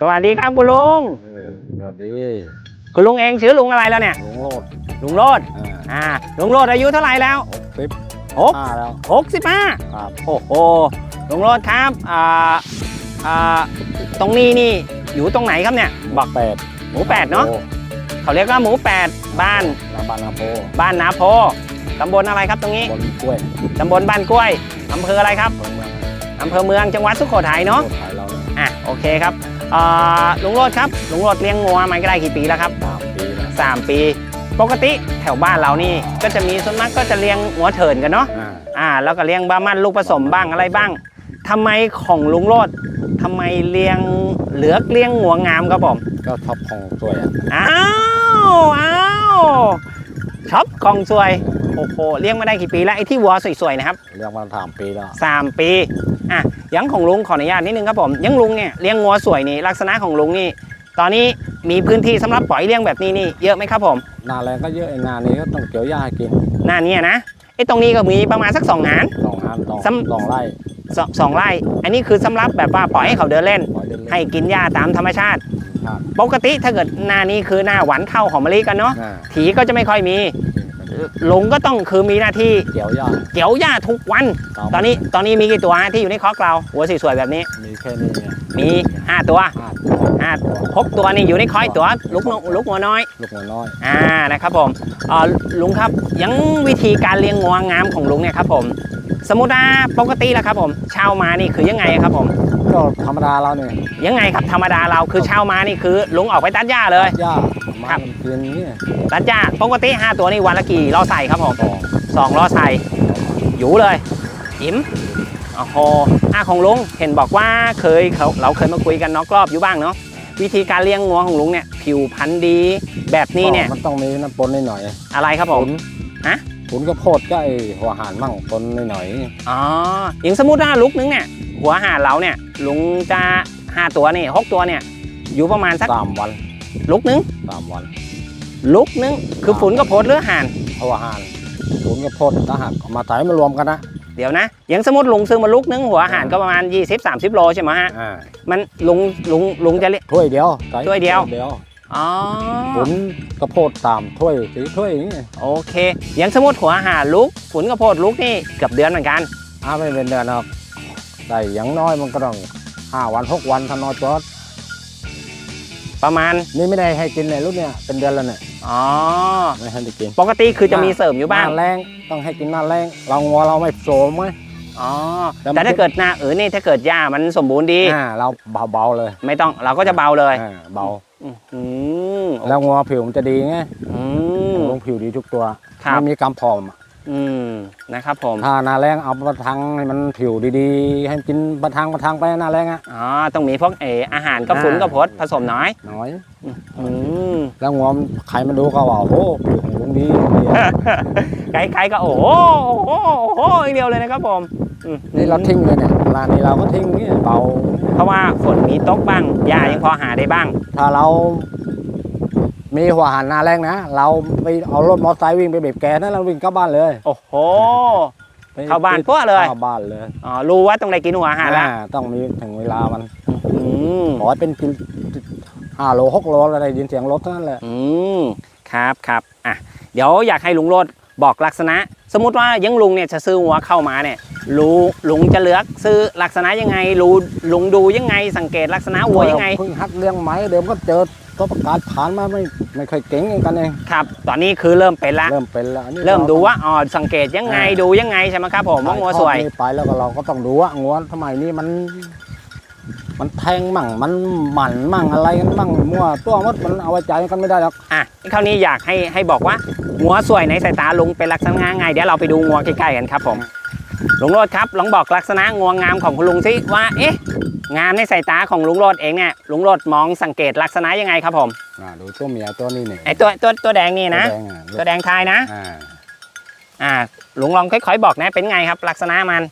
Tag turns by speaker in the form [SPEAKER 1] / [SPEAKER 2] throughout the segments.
[SPEAKER 1] สวัสดีครับคุณลุง
[SPEAKER 2] เออสวัสดี
[SPEAKER 1] คุณลุงเองชื่อลุงอะไรแล้วเนี่ย
[SPEAKER 2] ลุงโลด
[SPEAKER 1] ลุงโรด
[SPEAKER 2] อ่า
[SPEAKER 1] อ่าลุงโรดอายุเท่าไหร่แล้ว
[SPEAKER 2] หกสิบ
[SPEAKER 1] หก
[SPEAKER 2] ห้าแล้ว
[SPEAKER 1] หกสิบห้า
[SPEAKER 2] ครับ
[SPEAKER 1] โอ้โหลุงโรดครับอ่าอ่าตรงนี้นี่อยู่ตรงไหนครับเนี่ยบอก
[SPEAKER 2] แปด
[SPEAKER 1] หมูแปดเนาะเขาเรียกว่าหมูแปดบ้าน
[SPEAKER 2] นาบานนาโพ
[SPEAKER 1] บ้านนาโพตำบลอะไรครับตรงนี้
[SPEAKER 2] บนกล้วย
[SPEAKER 1] ตำบลบ้านกล้วยอำเภออะไรครับ
[SPEAKER 2] เมืองเมือง
[SPEAKER 1] อำเภอเมืองจังหวัดสุโขทัยเนาะ
[SPEAKER 2] โคตรไทยเราเนี่ย
[SPEAKER 1] อะโอเคครับอ่า ลุงโรดครับลุงโรดเลี้ยงงัวมาได้กี่ปีแล้วครับ
[SPEAKER 2] สามปีแล้ว
[SPEAKER 1] สามปี ปกติแถวบ้านเรานี่ ก็จะมีส่วนมากก็จะเลี้ยงหัวเถินกันเนาะ
[SPEAKER 2] อ่า
[SPEAKER 1] อ่าแล้วก็เลี้ยงบ้ามันลูกผสมบ้างอะไรบ้างทำไมของลุงโรดทำไมเลี้ยงเหลือกเลี้ยงหัวงามครับผม
[SPEAKER 2] ก็ชอบของสวยอะ
[SPEAKER 1] อ้าวอ้าวช็อปกองสวย โอ้โหเลี้ยงมาได้กี่ปีแล้วไอ้ที่วัวสวยๆนะครับ
[SPEAKER 2] เรียกมาสามปีแล้ว
[SPEAKER 1] สามปีอะอยังของลุงขออนุญาตนิดนึงครับผมอยังลุงเนี่ยเลี้ยงงัวสวยนี่ลักษณะของลุงนี่ ตอนนี้มีพื้นที่สำหรับปล่อยเลี้ยงแบบนี้นี่เยอะไหมครับผม
[SPEAKER 2] หนาแรงก็เยอะไอ้หนานี้ก็ต้องเกี่ยวหญ้าให้กิน
[SPEAKER 1] หน้าเนี้นะไอ้ตรงนี้ก็มีประมาณสักสองงาน
[SPEAKER 2] สองงานสอง
[SPEAKER 1] ซ้ำ
[SPEAKER 2] สองไร่
[SPEAKER 1] สองสองไร่ อันนี้คือสำหรับแบบว่าปล่อยให้เขาเดินเล่น
[SPEAKER 2] ปล่อยเล่นๆ
[SPEAKER 1] ให้กินหญ้าตามธรรมชาติ
[SPEAKER 2] ครับ
[SPEAKER 1] ปกติถ้าเกิดหน้านี้คือหน้าหวานเข้าวหอมมะลิกันเนาะ
[SPEAKER 2] อ่า
[SPEAKER 1] ถีก็จะไม่ค่อยมี ลุงก็ต้องคือมีหน้าที่
[SPEAKER 2] เกี่ยวหญ้า
[SPEAKER 1] เกี่ยวหญ้าทุกวันา
[SPEAKER 2] ม
[SPEAKER 1] ตอนนี้ตอนนี้มีกี่ตัวฮะที่อยู่ในคอกเราหัวสวยๆแบบนี้
[SPEAKER 2] มีแค่นี้ไง
[SPEAKER 1] มีห้าตัว
[SPEAKER 2] ห้า
[SPEAKER 1] ห้าหกตัวนี่อยู่ในคอยตัวลูกนกลูกหัวน้อย
[SPEAKER 2] ลูกหัวน้อย
[SPEAKER 1] อ่านะครับผมเอ่อลุงครับยังวิธีการเลี้ยงงัวงามของลุงเนี่ยครับผม สมมติว่าปกติแล้วครับผมเช่ามานี่คือยังไงครับผม
[SPEAKER 2] ก็ธรรมดาเราเนี่ย
[SPEAKER 1] ยังไงครับธรรมดาเราคือเช่ามานี่คือลุงออกไปตัดหญ้าเลย
[SPEAKER 2] หญ้า
[SPEAKER 1] ครั
[SPEAKER 2] มา
[SPEAKER 1] บ
[SPEAKER 2] กินนี่
[SPEAKER 1] ตัดหญ้าปกติ5ตัวนี่วันละกี่ล้อใส่ครับผม
[SPEAKER 2] สอง
[SPEAKER 1] สองล้อใส่อยู่เลยอิ่มโอ้โหอะของลุงเห็นบอกว่าเคยเขาเราเคยมาคุยกันนอกรอบอยู่บ้างเนาะวิธีการเลี้ยงงัวของลุงเนี่ยผิวพรรณดีแบบนี้เนี่ย
[SPEAKER 2] มันต้องมีน้ำปนนิดหน่อย
[SPEAKER 1] อะไรครับผมฮะ
[SPEAKER 2] ขุนก็โพดก็ไอหัวหานมั่งปนนิดหน่อย
[SPEAKER 1] อ๋ออย่างสมมติว่าลุกนึงเนี่ยหัวอาหารเราเนี่ยลุงจะห้าตัวนี่หกตัวเนี่ยอยู่ประมาณสัก
[SPEAKER 2] สามวัน
[SPEAKER 1] ลุกนึง
[SPEAKER 2] สามวัน
[SPEAKER 1] ลุกนึงคือฝุ่นกับโพดหรืออาหาร
[SPEAKER 2] หัวหานขุนก็โพดถ้าหากเอามาใส่มารวมกันนะ
[SPEAKER 1] เดี๋ยวนะอย่างสมมติลุงซื้อมาลุกนึงหัวอาหารก็ประมาณ20-30 โลใช่ไหมฮะ
[SPEAKER 2] อ่า
[SPEAKER 1] มันลุงลุงลุงจะเรียก
[SPEAKER 2] ถ้วยเดียวใส่
[SPEAKER 1] ถ้วยเดียว
[SPEAKER 2] เดียว
[SPEAKER 1] อ๋อ
[SPEAKER 2] ขุนก็โพดตามถ้วยสีถ้วยอย่างนี้
[SPEAKER 1] โอเคอย่างสมมติหัวอาหารลุกฝุ่นกับโพดลุกนี่เกือบเดือนเหมือนกัน
[SPEAKER 2] อ้าไม่เป็นเดือนนะครับได้อย่างน้อยมันก็ต้องห้าวันหกวันถ้าน้อยจอด
[SPEAKER 1] ประมาณ
[SPEAKER 2] นี่ไม่ได้ให้กินเลยลูกเนี่ยเป็นเดือนแล้วเนี่ย
[SPEAKER 1] อ๋อ
[SPEAKER 2] ไม่ให้ได้กิน
[SPEAKER 1] ปกติคือจะมีเสริมอยู่บ้าง
[SPEAKER 2] หน้แรงต้องให้กินหน้าแรงเรางัวเราไม่โสมไหม
[SPEAKER 1] อ๋อ
[SPEAKER 2] แล้วมัน
[SPEAKER 1] แต่ถ้าเกิดหน้าเออนี่ถ้าเกิดหญ้ามันสมบูรณ์ดี
[SPEAKER 2] อ่าเราเบาๆเลย
[SPEAKER 1] ไม่ต้องเราก็จะเบาเลย
[SPEAKER 2] อ่าเบา
[SPEAKER 1] อืม
[SPEAKER 2] แล้วงัวผิวมันจะดีไง
[SPEAKER 1] อืม
[SPEAKER 2] ลงผิวดีทุกตัว
[SPEAKER 1] ครับ
[SPEAKER 2] ไม่มีกำผอม อะ
[SPEAKER 1] อืมนะครับผม
[SPEAKER 2] ถ้าหน้าแรงเอาประทังให้มันผิวดีๆ ให้กินประทังประทังไปหน้าแรงอะ
[SPEAKER 1] อ๋อต้องมีพวกเอออาหารกับฝุ่น
[SPEAKER 2] อ่า
[SPEAKER 1] กับพดผสมน้อย
[SPEAKER 2] น้อย
[SPEAKER 1] อืม
[SPEAKER 2] แล้วงัวมันใครมาดูก็ว่าโอ้โหผิวของลุงดีดี
[SPEAKER 1] ไกลๆก็โอ้โหโอ้โหโอ้โหอย่างเดียวเลยนะครับผมอืม
[SPEAKER 2] นี่เราทิ้งเลยเนี่ยร้านนี้เราก็ทิ้งนี่เบา
[SPEAKER 1] เพราะว่าฝนมีตกบ้างหญ้ายังพอหาได้บ้าง
[SPEAKER 2] ถ้าเรา มีหัวหันหน้าแรงนะ เราไปเอารถมอเตอร์ไซค์วิ่งไปเบีบแกนั่นเราวิ่งกลับบ้านเลย
[SPEAKER 1] โอ้โห
[SPEAKER 2] ไป
[SPEAKER 1] เข้าบ้านพวกเลย
[SPEAKER 2] เข้าบ้านเลย
[SPEAKER 1] อ๋อรู้ว่าต้องได้กินหัวอาหารละ
[SPEAKER 2] อ่าต้องมีถึงเวลามัน
[SPEAKER 1] อืม
[SPEAKER 2] ขอให้เป็นกินห้าโลหกโลอะไรยินเสียงรถเท่านั้นแหละ
[SPEAKER 1] อืมครับครับอะเดี๋ยวอยากให้ลุงโรดบอกลักษณะ สมมุติว่ายังลุงเนี่ยจะซื้อหัวเข้ามาเนี่ยรู้ลุงจะเลือกซื้อลักษณะยังไงรู้ลุงดูยังไงสังเกตลักษณะวัวยังไง
[SPEAKER 2] เพิ่งหัดเลี้ยงไหมเดิมก็เจอ ตัวประกาศผ่านมาไม่ไม่เคยเก่งอย่างกันเอง
[SPEAKER 1] ครับ ตอนนี้คือเริ่มเป็นละ
[SPEAKER 2] เริ่มเป็นแล้วอันนี้
[SPEAKER 1] เริ่มดูว่าอ๋อสังเกตยังไงดูยังไงใช่ไหมครับผมว่างัวสวย
[SPEAKER 2] ถ่าทอดนี่ไปแล้วก็เราก็ต้องดูว่างัวสมัยนี้มัน มันแทงมั่งมันหมันมั่งอะไรกันมั่งมั่วตัวมดมันเอาไว้ใจกันไม่ได้หรอก
[SPEAKER 1] อะคราวนี้อยากให้ให้บอกว่างัวสวยในสายตาลุงเป็นลักษณะไงเดี๋ยวเราไปดูงัวใกล้ๆกันครับผมลุงโรดครับลองบอกลักษณะงัวงามของคุณลุงสิว่าเอ๊ะ งามในสายตาของลุงโรดเองเนี่ยลุงโรดมองสังเกตลักษณะยังไงครับผม
[SPEAKER 2] อ่าดูตัวเมียตัวนี้เนี่ย
[SPEAKER 1] ไอตัวตัวตัวแดงนี่นะ
[SPEAKER 2] ตัวแดงอะ
[SPEAKER 1] ตัวแดงทายนะ
[SPEAKER 2] อ่า
[SPEAKER 1] อ่าลุงลองค่อยๆบอกนะเป็นไงครับ ลักษณะมัน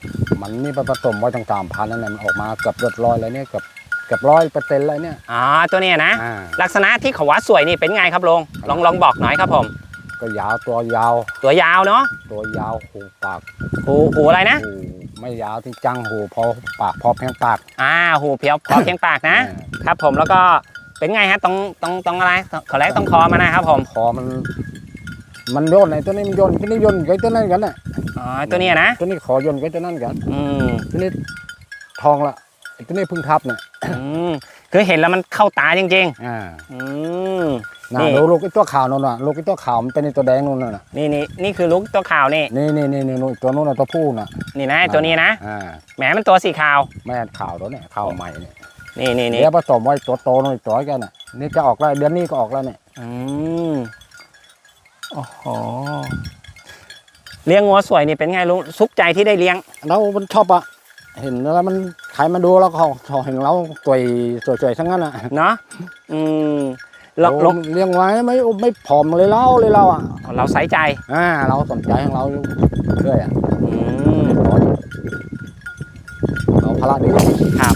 [SPEAKER 2] มันนี่ไปผสมไว้ตั้งสามพันนั่นแหละมันออกมาเกือบเลือดร้อยเลยเนี่ยเกือบเกือบร้อยเปอร์เซ็นต์เลยเนี่ย
[SPEAKER 1] อ๋อตัวเนี้ยนะ
[SPEAKER 2] อ่า
[SPEAKER 1] ลักษณะที่เขาว่าสวยนี่เป็นไงครับลุงลองลองบอกหน่อยครับผม
[SPEAKER 2] ก็ยาวตัวยาว
[SPEAKER 1] ตัวยาวเนาะ
[SPEAKER 2] ตัวยาวหูปาก
[SPEAKER 1] หูหูอะไรนะ
[SPEAKER 2] หูไม่ยาวที่จังหูพอปากพอเพียงปาก
[SPEAKER 1] อ่าหูเพียวพอเพียงปากนะ ครับผมแล้วก็เป็นไงฮะตรงตรงตรงอะไรขอแรกต้องคอมานะครับผม
[SPEAKER 2] คอมัน มันย่นไอ้ตัวนี้มันย่นตัวนี้ย่นไอ้ตัวนั้นกันน่ะ
[SPEAKER 1] อ๋อตัวเนี้ยนะ
[SPEAKER 2] ตัวนี้ขอย่นไอ้ตัวนั้นกัน
[SPEAKER 1] อืม
[SPEAKER 2] ตัวนี้ทองละไอ้ตัวนี้เพึ่งทับเนี่ย
[SPEAKER 1] อืม คือเห็นแล้วมันเข้าตาจริง
[SPEAKER 2] อ่า
[SPEAKER 1] ๆอืม
[SPEAKER 2] น่ะ
[SPEAKER 1] นี่
[SPEAKER 2] ดูลูกไอ้ตัวขาวนู่นน่ะลูกไอ้ตัวขาวมันเป็นไอ้ตัวแดงนู่นน่ะ
[SPEAKER 1] นี่นี่นี่คือลูกตัวขาวนี่
[SPEAKER 2] นี่นี่นี่นี่นู่นตัวนู่นน่ะตัวผู้น่ะ
[SPEAKER 1] นี่นะตัวนี้นะ
[SPEAKER 2] อ่า
[SPEAKER 1] แหมมันตัวสีขาว
[SPEAKER 2] แม่ขาวตัวเนี่ยขาวใหม่เนี่ย
[SPEAKER 1] นี่นี่นี่
[SPEAKER 2] เดี๋ยวผสมไว้ตัวโตหน่อยตัวกันน่ะนี่จะออกแล้วเดือนนี้ก็ออกแล้วเนี่ย
[SPEAKER 1] อืมโอ้โหเลี้ยงงัวสวยนี่เป็นไงลุงสุขใจที่ได้เลี้ยง
[SPEAKER 2] เรามันชอบอะเห็นแล้วมัน ใครมาดูแล้วเขาเขาเห็นเราสวยสวยๆทั้งนั้นอะ
[SPEAKER 1] เนาะอืมเรา
[SPEAKER 2] เรา
[SPEAKER 1] เรา
[SPEAKER 2] เลี้ยงไว้ไม่ไม่ผอมเลยเล่าเลยเราอะ
[SPEAKER 1] เราใส่ใจ
[SPEAKER 2] อ่าเราสนใจของเราอยู่เรื่อยอะ
[SPEAKER 1] อืม
[SPEAKER 2] เราพละดี
[SPEAKER 1] ครับ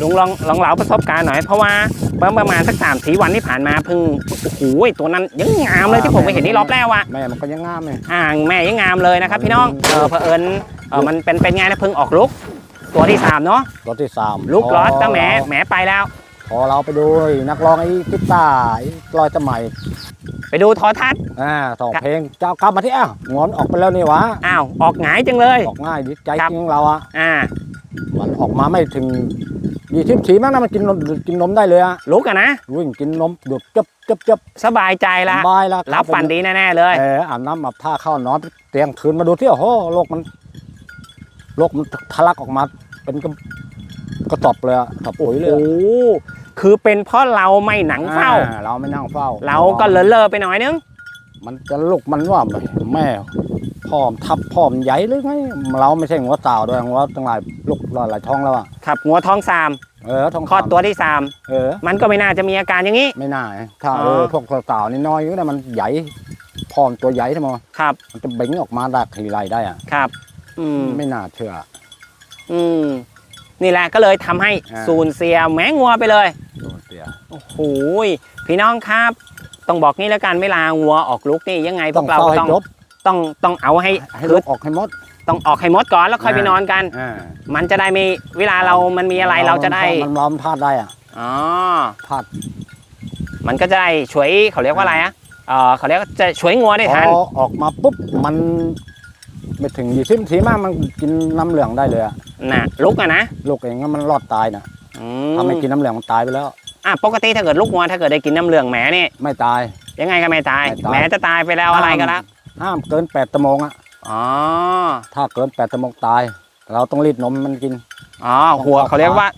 [SPEAKER 1] ลุงลองลองเล่าประสบการณ์หน่อยเพราะว่าเมื่อประมาณสักสามสี่วันที่ผ่านมาเพิ่งโอ้โหตัวนั้นยังงามเลยที่ผมไปเห็นที่รอบแรกว่ะ
[SPEAKER 2] แม่มันก็ยังงามเลย
[SPEAKER 1] อ่างแม่ยังงามเลยนะครับ พี่น้องเออเผอิญเออมันเป็นเป็นไงนะเพิ่งออกลูก ตัวที่สามเนาะ
[SPEAKER 2] ตัวที่สาม
[SPEAKER 1] ลูก
[SPEAKER 2] พ
[SPEAKER 1] ลอสก็แหมแหมไปแล้ว
[SPEAKER 2] พอเราไปดูไอ้นักร้องไอ้กีตาร์ไอ้ลอยสมัย
[SPEAKER 1] ไปดูโทอทัศน์
[SPEAKER 2] อ่าสองเพลงเจ้ากลับมาที่อ้าวงอนออกไปแล้วนี่หวะ
[SPEAKER 1] อ้าวออกหงายจังเลย
[SPEAKER 2] ออกง่ายดีใจ
[SPEAKER 1] ครับ
[SPEAKER 2] จริงของเราอะ
[SPEAKER 1] อ่า
[SPEAKER 2] มันออกมาไม่ถึงยี่สิบสีมั้งนะมันกินนมกินนมได้เลยอะ
[SPEAKER 1] ลุกอะนะ
[SPEAKER 2] วิ่งกินนมดูดจับจับจับ
[SPEAKER 1] สบายใจละ
[SPEAKER 2] สบายแล้ว
[SPEAKER 1] รับฝันดีแน่ๆเลย
[SPEAKER 2] เอออาบน้ำอาบท่าเข้านอนเตียงคืนมาดูที่โอ้โหโลกมันโลกมันทะลักออกมาเป็นกระกระตอบเลยอะกระปุ๋ยเลย
[SPEAKER 1] โอ้
[SPEAKER 2] อะ
[SPEAKER 1] โหคือเป็นเพราะเราไม่หนังเฝ้า
[SPEAKER 2] อ่เราไม่นั่งเฝ้า
[SPEAKER 1] เราก็เลอะเลอะไปหน่อยนึง
[SPEAKER 2] มันจะลุกมันว่าแม่พ่อมทับพ่อมใหญ่หรือไงเราไม่ใช่หัวเต่าด้วยหัวตั้งหลายลูกหลายท้องแล้วอะ
[SPEAKER 1] ครับหัวท้องสาม
[SPEAKER 2] เออท้อง
[SPEAKER 1] คลอดตัวที่สาม
[SPEAKER 2] เออ
[SPEAKER 1] มันก็ไม่น่าจะมีอาการอย่างนี้
[SPEAKER 2] ไม่น่าถ้า
[SPEAKER 1] อ๋อ
[SPEAKER 2] เออพวกเต่านี่น้อยอยู่นะมันใหญ่พ่อมตัวใหญ่ใช่ไหม
[SPEAKER 1] ครับ
[SPEAKER 2] มันจะเบ่งออกมาดักทีไรได้อะ
[SPEAKER 1] ครับ อืม
[SPEAKER 2] ไม่น่าเชื่อ
[SPEAKER 1] อืมนี่แหละก็เลยทำให้
[SPEAKER 2] อ่า
[SPEAKER 1] สูญเสียแมงงัวไปเลย
[SPEAKER 2] โดนเสีย
[SPEAKER 1] โอ้โหยพี่น้องครับ ต้องบอกงี้แล้วกันเวลางัวออกลูกนี่ยังไงพ
[SPEAKER 2] ต้
[SPEAKER 1] ว
[SPEAKER 2] อง
[SPEAKER 1] กเรา
[SPEAKER 2] เฝ้า
[SPEAKER 1] ก็
[SPEAKER 2] ให้
[SPEAKER 1] ต้อง
[SPEAKER 2] จบ
[SPEAKER 1] ต้องต้องเอาให้
[SPEAKER 2] ให้
[SPEAKER 1] คื
[SPEAKER 2] ลู
[SPEAKER 1] อก
[SPEAKER 2] ออกให้หมด
[SPEAKER 1] ต้องออกให้หมดก่อนแล้วค่อยไป
[SPEAKER 2] อ่าน
[SPEAKER 1] นอนกัน
[SPEAKER 2] อ่า
[SPEAKER 1] มันจะได้ไม่เวลาเรามันมีอะไรเราจะได้
[SPEAKER 2] มันล้อมพลาดได้อะ
[SPEAKER 1] อ๋อ
[SPEAKER 2] พลาด
[SPEAKER 1] มันก็จะได้ช่วยเขาเรียกว่าอะไรอะเออเขาเรียกว่าจะช่วยงัวได้
[SPEAKER 2] พ
[SPEAKER 1] ทัน
[SPEAKER 2] อออกมาปุ๊บมัน ไม่ถึงยี่สิบทีมากมันกินน้ำเหลืองได้เลยอะ
[SPEAKER 1] น่ะลุกอะนะ
[SPEAKER 2] ลูกเองก็มันรอดตายนะ
[SPEAKER 1] อื
[SPEAKER 2] ถ้าไม่กินน้ำเหลืองมันตายไปแล้ว
[SPEAKER 1] อะปกติถ้าเกิดลูกงัวถ้าเกิดได้กินน้ำเหลืองแหมนี่
[SPEAKER 2] ไม่ตาย
[SPEAKER 1] ยังไงก็ไม่ตาย
[SPEAKER 2] ไม่ตาย
[SPEAKER 1] แหมจะตายไปแล้วอะไรก็แล้ว
[SPEAKER 2] ห้ามเกินแปดชั่วโมงอะ
[SPEAKER 1] อ๋อ
[SPEAKER 2] ถ้าเกินแปดชั่วโมงตาย เราต้องรีดนมมันกิน
[SPEAKER 1] อ๋อหัวเขาเรียกว่า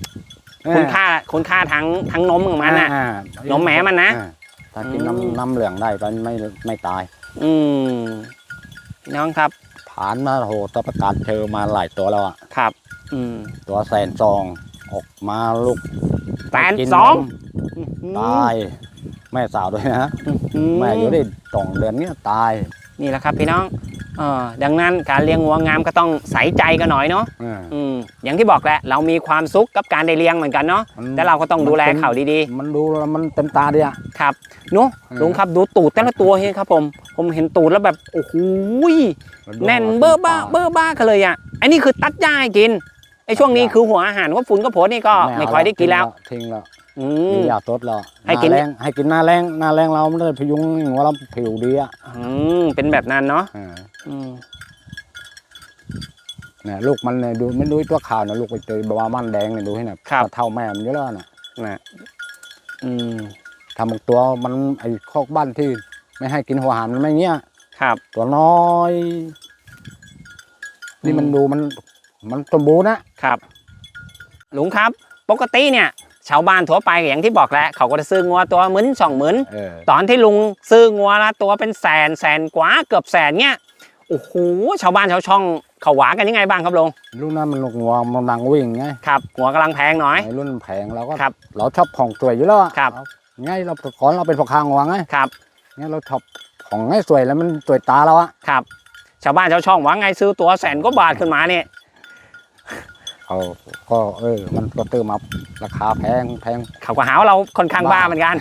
[SPEAKER 2] เออ
[SPEAKER 1] คุณค่าคุณค่าทั้งทั้งนมของมันน่ะ
[SPEAKER 2] อ่าน
[SPEAKER 1] มแหมมันนะ
[SPEAKER 2] อ่าถ้ากิน
[SPEAKER 1] อืม
[SPEAKER 2] น้ำน้ำเหลืองได้มันไม่ไม่ตาย
[SPEAKER 1] อืมพี่น้องครับ
[SPEAKER 2] ผ่านมาโหตประกาศเจอมาหลายตัวแล้วอะ
[SPEAKER 1] ครับ อืม
[SPEAKER 2] ตัวแสนซองออกมาลูก
[SPEAKER 1] แสน
[SPEAKER 2] กิน
[SPEAKER 1] สอง
[SPEAKER 2] นมตาย แม่สาวด้วยนะ
[SPEAKER 1] อื
[SPEAKER 2] แม่อยู่ได้สองเดือนเนี้ยตาย
[SPEAKER 1] นี่แหละครับพี่น้องเออดังนั้นการเลี้ยงงัวงามก็ต้องใส่ใจกันหน่อยเนาะ
[SPEAKER 2] อ่า
[SPEAKER 1] อืมอย่างที่บอกแหละเรามีความสุขกับการได้เลี้ยงเหมือนกันเนาะ
[SPEAKER 2] มัน
[SPEAKER 1] แต่เราก็ต้องดูแลเขาดี
[SPEAKER 2] มันดูแล้วมันเต็มตาดีอะ
[SPEAKER 1] ๆครับเนาะ
[SPEAKER 2] อืม
[SPEAKER 1] ลุงครับดูตูดแต่ละตัวเฮ้ยครับผม ผมเห็นตูดแล้วแบบโอ้โหยแน่นเบ้อบ้าเบ้อบ้ากันเลยอะอันนี้คือตัดหญ้าให้กินไอ้ช่วงนี้คือหัวอาหารว่าฝุ่นก็โผล่นี่ก็ไม่ค่อยได้กินแล้ว
[SPEAKER 2] ทิ้งแล้ว
[SPEAKER 1] อื
[SPEAKER 2] มี
[SPEAKER 1] ม
[SPEAKER 2] ยาตดแล้ว
[SPEAKER 1] ให้กินา
[SPEAKER 2] แรงให้กินหน้าแรงหน้าแรงเราไม่ได้พยุงหัวเราผิวดีอะ
[SPEAKER 1] อืมเป็นแบบนั้นเนาะ
[SPEAKER 2] อ่า
[SPEAKER 1] อืม
[SPEAKER 2] เนี่ยลูกมันเนี่ยดูไม่ดูตัวขาวนะลูกไปเจอบามันแดงเนี่ยดูให้หน่อย
[SPEAKER 1] ครับ
[SPEAKER 2] เท่าแม่มันเยอะแล้วนะ
[SPEAKER 1] นะอืม
[SPEAKER 2] ทำบางตัวมันไอ้คอกบ้านที่ ไม่ให้กินหัวหามมันไม่เงี้ย
[SPEAKER 1] ครับ
[SPEAKER 2] ตัวน้อย นี่มันดูมัน มันสมบูรณ์นะครับ
[SPEAKER 1] ลุงครับ ปกติเนี่ย ชาวบ้านทั่วไปอย่างที่บอกแหล้วเขาก็จะซื้องัวตัวหมื่นสองหมื่น
[SPEAKER 2] เออ
[SPEAKER 1] ตอนที่ลุงซื้องัวละตัวเป็นแสนแสนกว่าเกือบแสนเนี่ย โอ้โหชาวบ้านชาวช่องเขาหวากันยังไงบ้างครับลุง
[SPEAKER 2] ลูกนั้นมันลูกงัวมันนังวิ่งไง
[SPEAKER 1] ครับหัวกำลังแพงหน่อย
[SPEAKER 2] ไอ้รุ่นแผงเราก็
[SPEAKER 1] ครับ
[SPEAKER 2] เราชอบของสวยอยู่แล้วอะ
[SPEAKER 1] ครับ
[SPEAKER 2] ไงเราขอเราเป็นพ่อค้างัวไง
[SPEAKER 1] ครับ
[SPEAKER 2] ไงเราชอบของไงสวยแล้วมันสวยตาเราอะ
[SPEAKER 1] ครับชาวบ้านชาวช่องหว่าไงซื้อตัวแสนกว่าบาทขึ้นมาเนี่ย
[SPEAKER 2] เขาก็เออ มันก็ตื้อมาราคาแพงแพง
[SPEAKER 1] เขาก็หาว่าเราค่อนข้างบ้าเหมือนกัน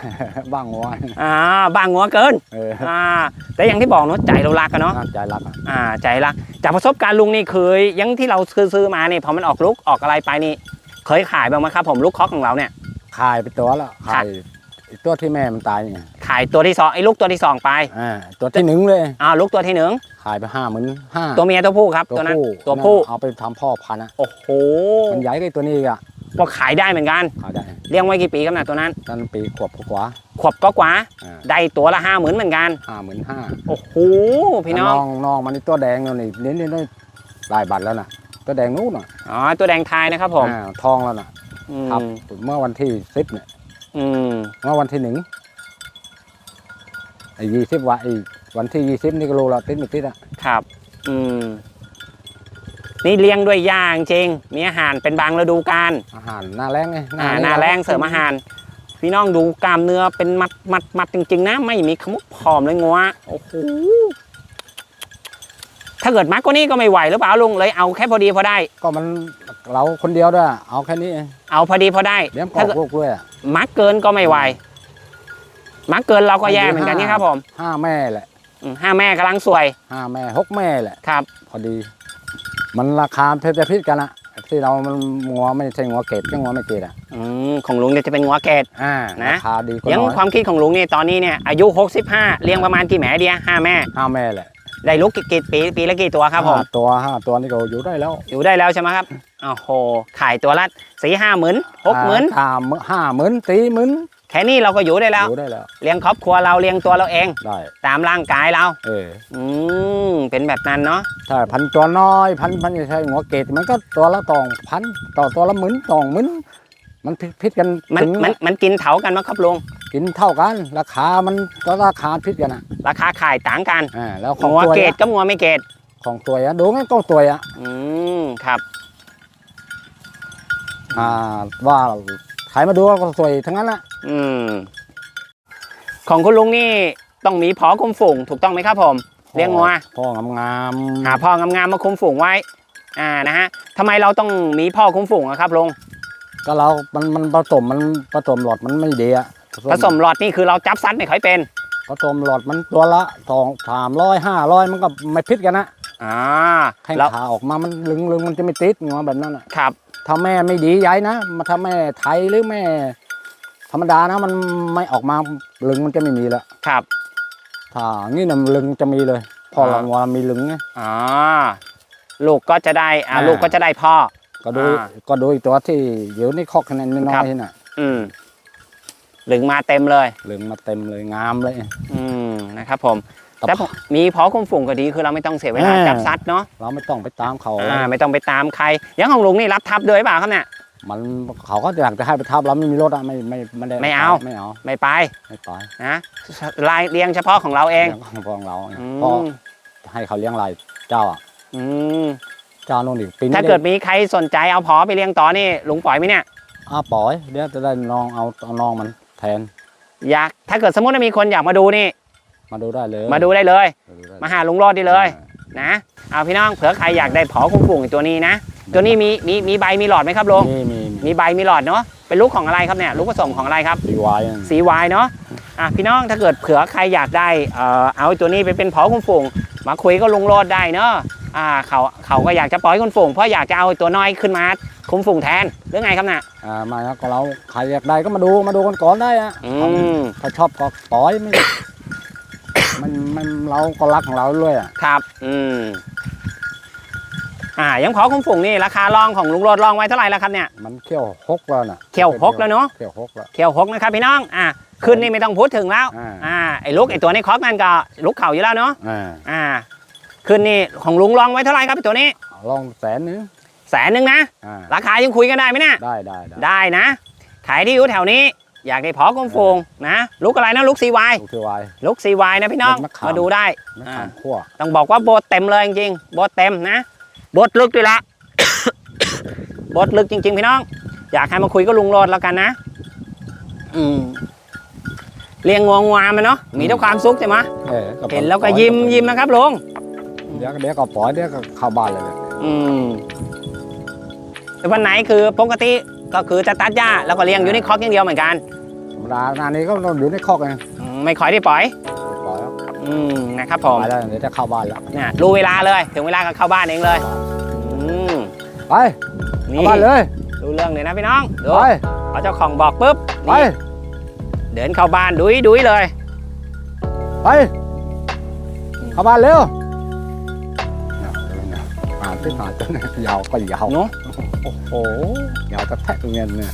[SPEAKER 2] บ้างวะ
[SPEAKER 1] อ่าบ้างัวเกิน
[SPEAKER 2] เออ
[SPEAKER 1] อ่าแต่อย่างที่บอกเนาะใจเรารักกันเนาะ
[SPEAKER 2] น่าใจรักอะ
[SPEAKER 1] อ่าใจรักจากประสบการณ์ลุงนี่เคยยังที่เราซื้อซื้อมานี่พอมันออกลูกออกอะไรไปนี่ เคยขายบ้างไหมครับผมลูกคอกของเราเนี่ย
[SPEAKER 2] ขายไปตัวแล้ว
[SPEAKER 1] ครั
[SPEAKER 2] ขา
[SPEAKER 1] บ
[SPEAKER 2] ยไอ้ตัวที่แม่มันตายเนี่ย
[SPEAKER 1] ขายตัวที่สองไอ้ลูกตัวที่สองไป
[SPEAKER 2] อ่าตัวที่หนึ่งเลย
[SPEAKER 1] อ่าลูกตัวที่หนึ่ง
[SPEAKER 2] ขายไปห้าหมื่นห้า
[SPEAKER 1] ตัวเมียตัวผู้ครับ
[SPEAKER 2] ตัว
[SPEAKER 1] ตัวนั้น
[SPEAKER 2] ผู้
[SPEAKER 1] ตัวผู้
[SPEAKER 2] เอาไปทำพ่อพันธุ์อะ
[SPEAKER 1] โอ้โห
[SPEAKER 2] มันใหญ่กว่าตัวนี้อีกอะ
[SPEAKER 1] ก็ขายได้เหมือนกัน
[SPEAKER 2] ขายได้
[SPEAKER 1] เลี้ยงไว้กี่ปีครับนะตัวนั้น
[SPEAKER 2] นั่นปีขวบกว่า
[SPEAKER 1] ขวบก็กว่า
[SPEAKER 2] อ่า
[SPEAKER 1] ได้ตัวละห้าหมื่นเหมือนกัน
[SPEAKER 2] ห้าหมื่นห้า
[SPEAKER 1] โอ้โหพี่น้อง
[SPEAKER 2] น้องมันนี่ตัวแดงแล้วนี่นี่นี่นี่ได้บัตรแล้วนะตัวแดงนู้นน่ะ
[SPEAKER 1] อ๋อตัวแดงไทยนะครับผม
[SPEAKER 2] อ่าทองแล้วน่ะ
[SPEAKER 1] อืม
[SPEAKER 2] ครับเมื่อวันที่สิบเนี่ย
[SPEAKER 1] อืม
[SPEAKER 2] เมื่อวันที่หนึ่ง ไอ้ยี่สิบวันไอ้วันที่ยี่สิบนี่ก็รู้และติดไม่ติดอะ
[SPEAKER 1] ครับ อืม นี่เลี้ยงด้วยย่างจริง มีอาหารเป็นบางฤดูกาล
[SPEAKER 2] อาหารหน้าแรงไง
[SPEAKER 1] อ่าหน้าแรงเสริมอาหาร พี่น้องดูกล้ามเนื้อเป็นมัดมัดมัดจริง ๆ นะ ไม่มีขมุกผอมเลยงัวโอ้โหถ้าเกิดมัดก็นี่ก็ไม่ไหวหรือเปล่าลุงเลยเอาแค่พอดีพอได้
[SPEAKER 2] ก็มันเราคนเดียวด้วยเอาแค่นี้
[SPEAKER 1] เอาพอดีพอได้
[SPEAKER 2] เลี้ยงกอ
[SPEAKER 1] ถ้ากเกิด
[SPEAKER 2] ลูกด้วยอะ
[SPEAKER 1] มัดเกินก็ไม่ไหว มัดเกินเราก็แย่เหมือนกันนี่ครับผม
[SPEAKER 2] ห้าแม่แหละ
[SPEAKER 1] อืมห้าแม่กำลังสวย
[SPEAKER 2] ห้าแม่หกแม่แหละ
[SPEAKER 1] ครับ
[SPEAKER 2] พอดี มันราคาเพชรพิษกันอะที่เรามันงัวไม่ใช่งัวเกตก็งัวไม่เกตอะ
[SPEAKER 1] อืมของลุงเนี่ยจะเป็นงัวเกต
[SPEAKER 2] อ่า
[SPEAKER 1] นะ
[SPEAKER 2] ราคาดีกว่า
[SPEAKER 1] ยัง
[SPEAKER 2] น้อย
[SPEAKER 1] ความคิดของลุงนี่ตอนนี้เนี่ยอายุ 65 เลี้ยงประมาณกี่แหมเดียห้าแม่
[SPEAKER 2] ห้าแม่แหละ
[SPEAKER 1] ได้ลูกกี่กี่ปีปีละกี่ตัวครับผม
[SPEAKER 2] ห้าตัวห้าตัวนี่ก็อยู่ได้แล้ว
[SPEAKER 1] อยู่ได้แล้วใช่ไหมครับโอ้โหขายตัวละสี่ห้าหมื่นหกหมื่น
[SPEAKER 2] อ่าห้าหมื่นสี่หมื่น
[SPEAKER 1] แค่นี้เราก็อยู่ได้แล้ว
[SPEAKER 2] อยู่ได้แล้ว
[SPEAKER 1] เลี้ยงครอบครัวเราเลี้ยงตัวเราเอง
[SPEAKER 2] ได้
[SPEAKER 1] ตามร่างกายเรา
[SPEAKER 2] เออ
[SPEAKER 1] อืมเป็นแบบนั้นเนาะ
[SPEAKER 2] ถ้าพันตัวน้อย พันพันใช่หัวเกตมันก็ตัวละตองพันต่อตัวละหมื่นตองหมื่นมันพิพิษกัน
[SPEAKER 1] มัน
[SPEAKER 2] ถึง
[SPEAKER 1] มันมันกินเถากันไหมครับลุง
[SPEAKER 2] กินเท่ากัน ราคามันก็ราคาพิษกันอะ
[SPEAKER 1] ราคาขายต่างกัน
[SPEAKER 2] อ่าแล้วของ
[SPEAKER 1] งัว
[SPEAKER 2] ตัว
[SPEAKER 1] เกต
[SPEAKER 2] อะ
[SPEAKER 1] กับงัวไม่เกต
[SPEAKER 2] ของตัวอะดูงั้นก็ตัวอะ
[SPEAKER 1] อืมครับ
[SPEAKER 2] อ่าว่า ขายมาดูก็สวยทั้งนั้นแหละ
[SPEAKER 1] อืม ของคุณลุงนี่ต้องมีพอคุมฝูงถูกต้องไหมครับผม เลี้ยงงัว
[SPEAKER 2] พ่องามๆ
[SPEAKER 1] หาพ่องามๆมาคุมฝูงไว้ อ่านะฮะทำไมเราต้องมีพ่อคุมฝูงอะครับลุง
[SPEAKER 2] ก็เรา มันมันผสมมันผสมหลอดมันไม่ดีอะ
[SPEAKER 1] ผสมหลอดนี่คือเราจับซัดไม่ค่อยเป็น
[SPEAKER 2] ผสมหลอดมันตัวละสองสามร้อยห้าร้อยมันก็ไม่พิษกันนะ
[SPEAKER 1] อ่า
[SPEAKER 2] แข้ง
[SPEAKER 1] แล้ว
[SPEAKER 2] ขาออกมามันลึงลึงมันจะไม่ติดงัวแบบนั้นอะ
[SPEAKER 1] ครับ
[SPEAKER 2] ถ้าแม่ไม่ดีย้ายนะมาถ้าแม่ไทยหรือแม่ ธรรมดานะมันไม่ออกมาลึงมันจะไม่มีละ
[SPEAKER 1] ครับ
[SPEAKER 2] ถ้านี่นะลึงจะมีเลย พอ
[SPEAKER 1] อ่า
[SPEAKER 2] เรางัวมีลึงไง
[SPEAKER 1] อ่าลูกก็จะได้อ่า
[SPEAKER 2] อ่า
[SPEAKER 1] ลูกก็จะได้พ่อ
[SPEAKER 2] ก็ดู
[SPEAKER 1] อ่า
[SPEAKER 2] ก็ดูอีกตัวที่อยู่ในคอกคะแนนน้
[SPEAKER 1] ครั
[SPEAKER 2] อบยๆน่ะ
[SPEAKER 1] อืมหลึงมาเต็มเลย
[SPEAKER 2] ลึงมาเต็มเลยงามเลย
[SPEAKER 1] อืมนะครับผม
[SPEAKER 2] ครับ
[SPEAKER 1] แต่ผมมีพอคุมฝูงก็ดีคือเราไม่ต้องเสียเวลา
[SPEAKER 2] อ่า
[SPEAKER 1] จับซัดเนาะ
[SPEAKER 2] เราไม่ต้องไปตามเขา
[SPEAKER 1] อ่าไม่ต้องไปตามใครอยังของลุงนี่รับทับด้วยเปล่าครับเนี่ย
[SPEAKER 2] มันเขาก็อยากจะให้ไปทับเราไม่มีรถอะไม่ไม่ไม่ได้
[SPEAKER 1] ไม่เอา
[SPEAKER 2] ไม่เอา
[SPEAKER 1] ไม่ไป
[SPEAKER 2] ไม่ไป
[SPEAKER 1] นะลายเลี้ยงเฉพาะของเราเอง
[SPEAKER 2] ลี้ยของพวกเรา
[SPEAKER 1] อื
[SPEAKER 2] เพราะ
[SPEAKER 1] ม
[SPEAKER 2] ให้เขาเลี้ยงลายเจ้าอะ
[SPEAKER 1] อืม
[SPEAKER 2] เจ้าโน่นอีกปีนี้
[SPEAKER 1] ถ้าเกิดมีใครสนใจเอาพอไปเลี้ยงต่อนี่ลุงปล่อยไหมเนี่ย
[SPEAKER 2] อ้าวปล่อยเดี๋ยวจะได้น้องเอาเอาน้องมันแทน
[SPEAKER 1] อยากถ้าเกิดสมมติว่ามีคนอยากมาดูนี่
[SPEAKER 2] มาดูได้เลย
[SPEAKER 1] มาดูได้เลย
[SPEAKER 2] มาดูได้
[SPEAKER 1] มาหาลุงโรดได้เลยนะเอาพี่น้องเผื่อใครอยากได้ผอคุมฝูงอีกตัวนี้นะ ตัวนี้มีมีมีใบมีหลอดไหมครับลุง
[SPEAKER 2] มีมีมี
[SPEAKER 1] มีใบมีหลอดเนาะเป็นลูกของอะไรครับเนี่ยลูกผสมของอะไรครับ
[SPEAKER 2] สีวาย
[SPEAKER 1] สีวายเนาะอะพี่น้องถ้าเกิดเผื่อใครอยากได้เอ่อเอาตัวนี้ไปเป็นผอคุมฝูงมาคุยก็ลุงโรดได้เนาะอ่าเขาเขาก็อยากจะปล่อยคุมฝูงเพราะอยากจะเอาตัวน้อยขึ้นมาคุมฝูงแทนหรือไงครับน่ะ
[SPEAKER 2] อ่ามาแล้วก็เราใครอยากได้ก็มาดูมาดูกันก่อนได้อะ
[SPEAKER 1] อืม
[SPEAKER 2] ถ้าชอบก็ปล่อยไม่ มันมันเราก็รักของเราด้วยอะ
[SPEAKER 1] ครับ อืม อ่ายังผอคุมฝูงนี่ราคาลองของลุงโรดลองไว้เท่าไหร่แล้วครับเนี่ย
[SPEAKER 2] มันเขี้ยวหกแล้วน่ะ
[SPEAKER 1] เขี้ยวหกแล้วเนอะ
[SPEAKER 2] เขี้ยวหกแล้ว
[SPEAKER 1] เขียวหกนะครับพี่น้อง อ่าขึ้นนี่ไม่ต้องพูดถึงแล้ว
[SPEAKER 2] อ่า
[SPEAKER 1] อ่าไอ้ลูกไอ้ตัวนี้คอกนั่นก็ลูกเข่าอยู่แล้วเนาะ
[SPEAKER 2] อ่า
[SPEAKER 1] อ่า ขึ้นนี่ของลุงลองไว้เท่าไหร่ครับไอ้ตัวนี้
[SPEAKER 2] ลองแสนนึง
[SPEAKER 1] แสนหนึ่งนะ
[SPEAKER 2] อ่า
[SPEAKER 1] ราคายังคุยกันได้ไหมเนี่ย
[SPEAKER 2] ได้ได้ได้
[SPEAKER 1] ได้นะ ขายที่อยู่แถวนี้ อยากได้พอกลมโฟงนะลูกอะไรนะลูกซีวาย
[SPEAKER 2] ลูกที่วาย
[SPEAKER 1] ลูกซีวายนะพี่น้อง
[SPEAKER 2] เป็นมะขาม
[SPEAKER 1] มาดูได้
[SPEAKER 2] ไม่
[SPEAKER 1] อ่า
[SPEAKER 2] ขามขั้ว
[SPEAKER 1] ต้องบอกว่าโบทเต็มเลยจริงๆโบทเต็มนะโบทลึกด้วยละโบทลึกจริง ๆ พี่น้อง อยากให้มาคุยก็ลุงโรดแล้วกันนะ อืมเลี้ยงงวงวามันเนาะมีแต่ความสุขใช่ไหม
[SPEAKER 2] เออ
[SPEAKER 1] เห็นแล้วก็ยิ้มยิ้มนะครับลุง
[SPEAKER 2] เดี๋ยวเดี๋ยวก็ปล่อยเดี๋ยวก็เข้าบ้านเลยแหละ
[SPEAKER 1] อืมวันไหนคือปกติ ก็คือจะตัดหญ้าแล้วก็เลี้ยงอยู่ในคอกอย่างเดียวเหมือนกัน
[SPEAKER 2] ธรรมดาหนานี้ก็ต้องอยู่ในคอกเอง
[SPEAKER 1] อืมไม่ค่อยได้ปล่อย
[SPEAKER 2] ปล่อยแล้ว
[SPEAKER 1] อืมนะครับผม
[SPEAKER 2] ไปแล้วเดี๋ยวจะเข้าบ้านแล้ว
[SPEAKER 1] เนี่ยรู้เวลาเลยถึงเวลาก็เข้าบ้านเองเลยอืม
[SPEAKER 2] ไป
[SPEAKER 1] นี่
[SPEAKER 2] เข้าบ้านเลย
[SPEAKER 1] รู้เรื่องเลยนะพี่น้องดู
[SPEAKER 2] ไป
[SPEAKER 1] พอเจ้าของบอกปุ๊บ
[SPEAKER 2] ไป
[SPEAKER 1] นี่เดินเข้าบ้านดุยดุยเลย
[SPEAKER 2] ไปเข้าบ้านเร็วหาที่หาตัวเนี่ยยาวก็ยาว
[SPEAKER 1] เนาะ โอ้โห
[SPEAKER 2] เหงากระแทกเงินเนี่ย